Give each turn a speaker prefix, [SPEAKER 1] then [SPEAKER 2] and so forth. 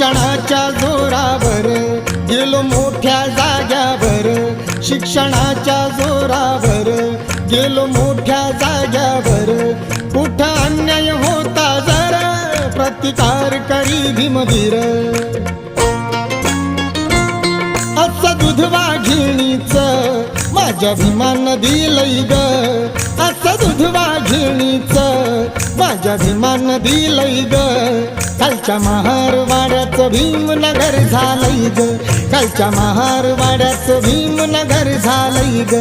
[SPEAKER 1] शिक्षणाच्या जोरावर गेलो मोठ्या जाग्यावर. शिक्षणाच्या जोरावर गेलो मोठ्या जाग्यावर. कुठं अन्याय होता जर प्रतिकार करी भीमवीर. असं दूध घेणीच माझ्या भीमान नदी ग. असं दुधवा घेणीचं माझ्या भीमा दिलय ग. कालच्या महारवाड्याचं भीमनगर झालंय ग. कालच्या महारवाड्याचं भीमनगर झालंय ग.